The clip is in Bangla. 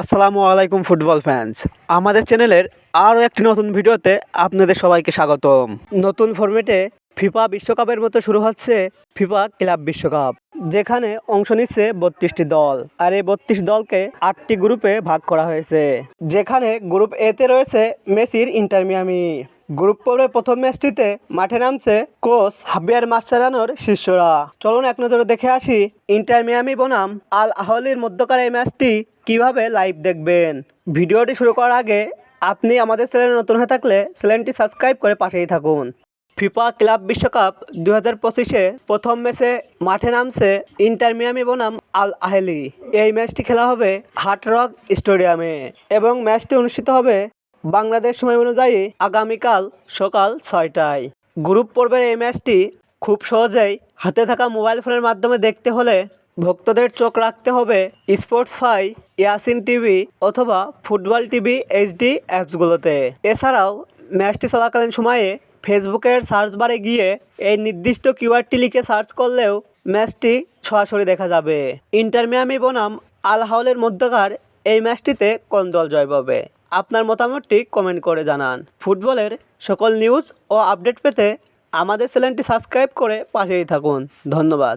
আসসালামু আলাইকুম ফুটবল ফ্যান্স আমাদের চ্যানেলের আরও একটি নতুন ভিডিওতে আপনাদের সবাইকে স্বাগতম। নতুন ফর্মেটে ফিফা বিশ্বকাপের মতো শুরু হচ্ছে ফিফা ক্লাব বিশ্বকাপ, যেখানে অংশ নিচ্ছে বত্রিশটি দল। আর এই বত্রিশ দলকে আটটি গ্রুপে ভাগ করা হয়েছে, যেখানে গ্রুপ এতে রয়েছে মেসির ইন্টার মিয়ামি। গ্রুপ পর্বের প্রথম ম্যাচটিতে মাঠে নামছে কোচ হাবিয়ার মাস্টারানোর শিষ্যরা। চলুন এক নজরে দেখে আসি ইন্টার মিয়ামি বনাম আল আহলির মধ্যকার এই ম্যাচটি কীভাবে লাইভ দেখবেন। ভিডিওটি শুরু করার আগে আপনি আমাদের চ্যানেলে নতুন হয়ে থাকলে চ্যানেলটি সাবস্ক্রাইব করে পাশেই থাকুন। ফিফা ক্লাব বিশ্বকাপ দু হাজার পঁচিশে প্রথম ম্যাচে মাঠে নামছে ইন্টার মিয়ামি বনাম আল আহেলি। এই ম্যাচটি খেলা হবে হার্ট রক স্টেডিয়ামে এবং ম্যাচটি অনুষ্ঠিত হবে বাংলাদেশ সময় অনুযায়ী আগামীকাল সকাল ছয়টায়। গ্রুপ পর্বের এই ম্যাচটি খুব সহজেই হাতে থাকা মোবাইল ফোনের মাধ্যমে দেখতে হলে ভক্তদের চোখ রাখতে হবে স্পোর্টস ফাই, ইয়াসিন টিভি অথবা ফুটবল টিভি এইচডি অ্যাপসগুলোতে। এছাড়াও ম্যাচটি চলাকালীন সময়ে ফেসবুকের সার্চ বারে গিয়ে এই নির্দিষ্ট কিউআরটি লিখে সার্চ করলেও ম্যাচটি সরাসরি দেখা যাবে। ইন্টারমিয়ামি বনাম আল হাওলের মধ্যকার এই ম্যাচটিতে কোন দল জয় পাবে আপনার মতামতটি কমেন্ট করে জানান। ফুটবলের সকল নিউজ ও আপডেট পেতে আমাদের চ্যানেলটি সাবস্ক্রাইব করে পাশেই থাকুন। ধন্যবাদ।